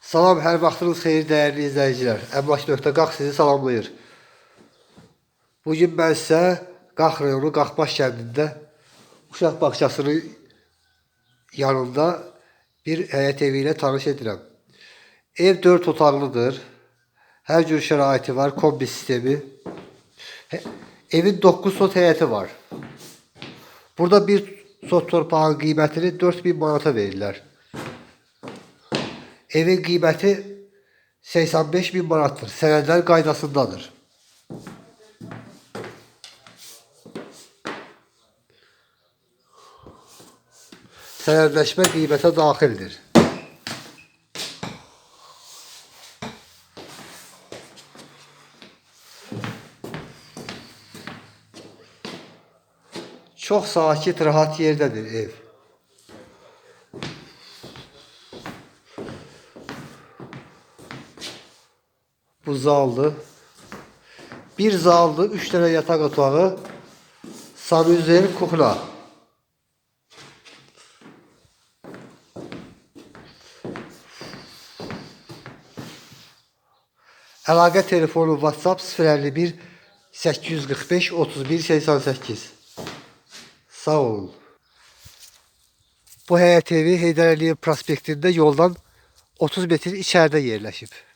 Salam, hər vaxtınız xeyir dəyərli izləyicilər. Əmlak.qalx sizi salamlayır. Bugün mən sizə Qax rayonu Qaxbaş kəndində uşaq bağçasının yanında bir həyət evi ilə tanış edirəm. Ev 4 otaqlıdır. Hər cür şəraiti var, kombi sistemi. He- Evin 9 sot həyəti var. Burada bir sot torpağın qiymətini 4000 manata verirlər. Evin qiyməti 85 bin manatdır. Sənədlər qaydasındadır. Sənədləşmə qiymətə daxildir. Çox sakit, rahat yerdədir ev. Bu zaldı. Bir zaldı, üç tane yatak otağı. Sanüzer kuhla. Əlaqə telefonu WhatsApp 051 845 31 88. Sağ olun. Bu həyət evi Heydər Əliyev prospektində yoldan 30 metr içəridə yerləşib.